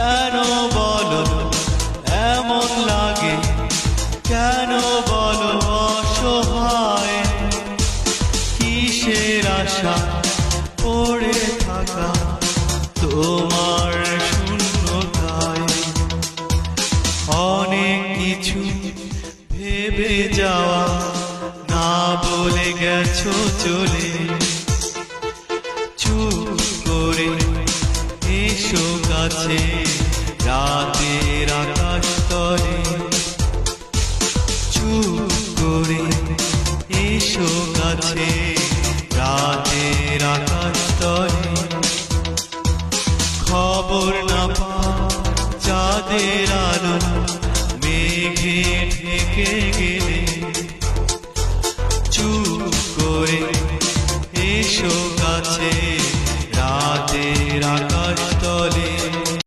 কেন বলো? এমন লাগে। কেন বলো অসহায়? কিসের আশা পড়ে থাকা? তোমার শূন্যতায় অনেক কিছু ভেবে যাওয়া। না বলে গেছো চলে। আছে রাতের আকাশ তরে চুপ করে এসো কাছে রাতের আকাশ তরে খবর না পা চাঁদের আলো, মেঘে ঢেকে গেলে। চুপ করে এসো কাছে রাতের আকাশ তলে।